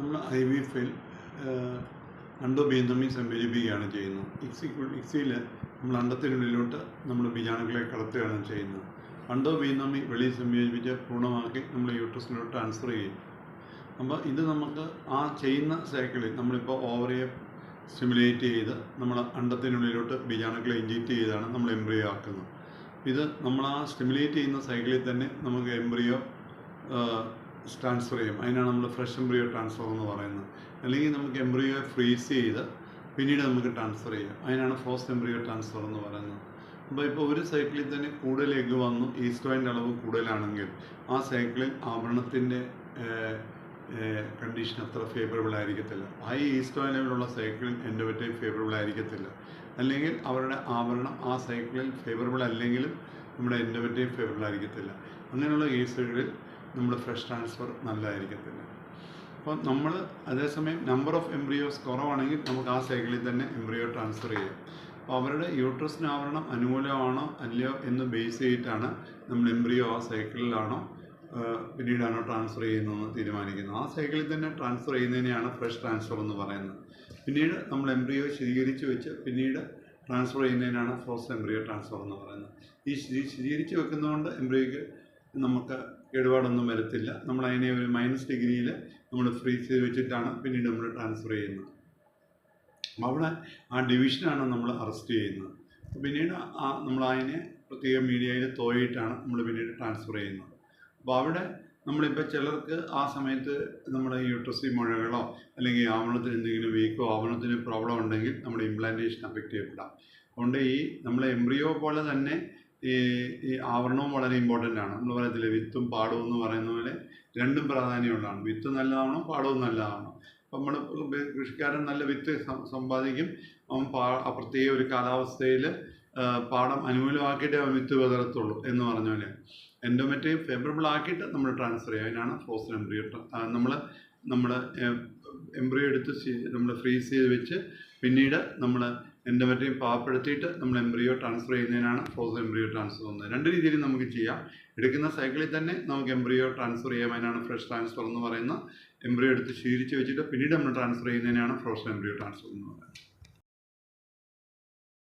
നമ്മൾ I V എഫിൽ അണ്ടോ ബീന്തമി സംയോജിപ്പിക്കുകയാണ് ചെയ്യുന്നത്. ഇക്സി ഇക്സിയിൽ നമ്മൾ അണ്ടത്തിനുള്ളിലോട്ട് നമ്മൾ ബീജാണുക്കളെ കടത്തുകയാണ് ചെയ്യുന്നത്. അണ്ടോ ബീന്തമി വെളി സംയോജിപ്പിച്ച് പൂർണമാക്കി നമ്മൾ യൂട്രസിലോട്ട് ട്രാൻസ്ഫർ ചെയ്യും. അപ്പോൾ ഇത് നമുക്ക് ആ ചെയ്യുന്ന സൈക്കിളിൽ നമ്മളിപ്പോൾ ഓവറിയെ സ്റ്റിമുലേറ്റ് ചെയ്ത് നമ്മൾ അണ്ടത്തിനുള്ളിലോട്ട് ബീജാണുക്കളെ ഇഞ്ചെക്റ്റ് ചെയ്താണ് നമ്മൾ എംബ്രിയോ ആക്കുന്നത്. ഇത് നമ്മൾ ആ സ്റ്റിമുലേറ്റ് ചെയ്യുന്ന സൈക്കിളിൽ തന്നെ നമുക്ക് എംബ്രിയോ ട്രാൻസ്ഫർ ചെയ്യും. അതിനാണ് നമ്മൾ ഫ്രഷ് എംബ്രിയോ ട്രാൻസ്ഫർ എന്ന് പറയുന്നത്. അല്ലെങ്കിൽ നമുക്ക് എംബ്രിയോ ഫ്രീസ് ചെയ്ത് പിന്നീട് നമുക്ക് ട്രാൻസ്ഫർ ചെയ്യാം. അതിനാണ് ഫ്രോസ്റ്റ് എംബ്രിയോ ട്രാൻസ്ഫർ എന്ന് പറയുന്നത്. അപ്പോൾ ഇപ്പോൾ ഒരു സൈക്കിളിൽ തന്നെ കൂടുതൽ എഗ് വന്നു. ഈസ്റ്റോയിന്റെ അളവ് കൂടുതലാണെങ്കിൽ ആ സൈക്കിളിൽ ആവരണത്തിന്റെ കണ്ടീഷൻ അത്ര ഫേവറബിൾ ആയിരിക്കത്തില്ല. ഹൈ ഈസ്റ്റോയിൻ ലെവലുള്ള സൈക്കിളിൽ എൻഡോവറ്റൈം ഫേവറബിൾ ആയിരിക്കത്തില്ല. അല്ലെങ്കിൽ അവരുടെ ആവരണം ആ സൈക്കിളിൽ ഫേവറബിൾ അല്ലെങ്കിലും നമ്മുടെ എൻഡോവറ്റൈം ഫേവറബിൾ ആയിരിക്കത്തില്ല. അങ്ങനെയുള്ള കേസുകളിൽ നമ്മുടെ ഫ്രഷ് ട്രാൻസ്ഫർ നല്ലതായിരിക്കത്തില്ല. അപ്പോൾ നമ്മൾ അതേസമയം നമ്പർ ഓഫ് എംബ്രിയോസ് കുറവാണെങ്കിൽ നമുക്ക് ആ സൈക്കിളിൽ തന്നെ എംബ്രിയോ ട്രാൻസ്ഫർ ചെയ്യാം. അപ്പോൾ അവരുടെ യൂട്രസിന് ആവരണം അനുകൂലമാണോ അല്ലയോ എന്ന് ബേസ് ചെയ്തിട്ടാണ് നമ്മൾ എംബ്രിയോ ആ സൈക്കിളിലാണോ പിന്നീടാണോ ട്രാൻസ്ഫർ ചെയ്യുന്നതെന്ന് തീരുമാനിക്കുന്നത്. ആ സൈക്കിളിൽ തന്നെ ട്രാൻസ്ഫർ ചെയ്യുന്നതിനെയാണ് ഫ്രഷ് ട്രാൻസ്ഫർ എന്ന് പറയുന്നത്. പിന്നീട് നമ്മൾ എംബ്രിയോ ശീകരിച്ച് വെച്ച് പിന്നീട് ട്രാൻസ്ഫർ ചെയ്യുന്നതിനാണ് ഫ്രോസ് എംബ്രിയോ ട്രാൻസ്ഫർ എന്ന് പറയുന്നത്. ഈ ശീകരിച്ച് വെക്കുന്നതുകൊണ്ട് എംബ്രിയോയ്ക്ക് നമുക്ക് കേടുപാടൊന്നും വരത്തില്ല. നമ്മൾ അതിനെ ഒരു മൈനസ് ഡിഗ്രിയിൽ നമ്മൾ ഫ്രീസ് ചെയ്ത് വെച്ചിട്ടാണ് പിന്നീട് നമ്മൾ ട്രാൻസ്ഫർ ചെയ്യുന്നത്. അവിടെ ആ ഡിവിഷനാണ് നമ്മൾ അറസ്റ്റ് ചെയ്യുന്നത്. പിന്നീട് ആ നമ്മൾ അതിനെ പ്രത്യേക മീഡിയയിൽ തോയിട്ടാണ് നമ്മൾ പിന്നീട് ട്രാൻസ്ഫർ ചെയ്യുന്നത്. അപ്പോൾ അവിടെ നമ്മളിപ്പോൾ ചിലർക്ക് ആ സമയത്ത് നമ്മുടെ യൂട്രസി മുഴകളോ അല്ലെങ്കിൽ ആവണത്തിന് എന്തെങ്കിലും വീക്കോ ആവണത്തിന് പ്രോബ്ലം ഉണ്ടെങ്കിൽ നമ്മുടെ ഇംപ്ലാന്റേഷൻ അഫക്റ്റ് ചെയ്യപ്പെടാം. അതുകൊണ്ട് ഈ നമ്മളെ എംബ്രിയോ പോലെ തന്നെ ഈ ഈ ആവരണവും വളരെ ഇമ്പോർട്ടന്റ് ആണ്. നമ്മൾ പറയത്തില്ലേ വിത്തും പാടവും എന്ന് പറയുന്ന പോലെ രണ്ടും പ്രാധാന്യമുള്ളതാണ് വിത്ത് നല്ലതാണോ പാടവും നല്ലതാണോ അപ്പം നമ്മൾ കൃഷിക്കാരൻ നല്ല വിത്ത് സമ്പാദിക്കും. അവൻ പാ പ്രത്യേക ഒരു കാലാവസ്ഥയിൽ പാടം അനുകൂലമാക്കിയിട്ടേ അവൻ വിത്ത് വിതരത്തുള്ളൂ എന്ന് പറഞ്ഞ പോലെ. എൻഡോമെറ്റയും ഫേവറബിൾ ആക്കിയിട്ട് നമ്മൾ ട്രാൻസ്ഫർ ചെയ്യും. അതിനാണ് ഫ്രോസൺ എംബ്രിയോ നമ്മൾ നമ്മൾ എംബ്രിയോ എടുത്ത് നമ്മൾ ഫ്രീസ് ചെയ്ത് വെച്ച് പിന്നീട് നമ്മൾ എൻഡോമെറ്റയും പാവപ്പെടുത്തിയിട്ട് നമ്മൾ എംബ്രിയോ ട്രാൻസ്ഫർ ചെയ്യുന്നതിനാണ് ഫ്രോസൺ എംബ്രിയോ ട്രാൻസ്ഫർ ചെയ്യുന്നത് രണ്ട് രീതിയിൽ നമുക്ക് ചെയ്യാം. എടുക്കുന്ന സൈക്കിളിൽ തന്നെ നമുക്ക് എംബ്രിയോ ട്രാൻസ്ഫർ ചെയ്യാം ഫ്രഷ് ട്രാൻസ്ഫർ എന്ന് പറയുന്ന എംബ്രിയോ എടുത്ത് ശീലിച്ച് വെച്ചിട്ട് പിന്നീട് നമ്മൾ ട്രാൻസ്ഫർ ചെയ്യുന്നതിനാണ് ഫ്രോസ് എംബ്രിയോ ട്രാൻസ്ഫർ എന്ന് പറയുന്നത്.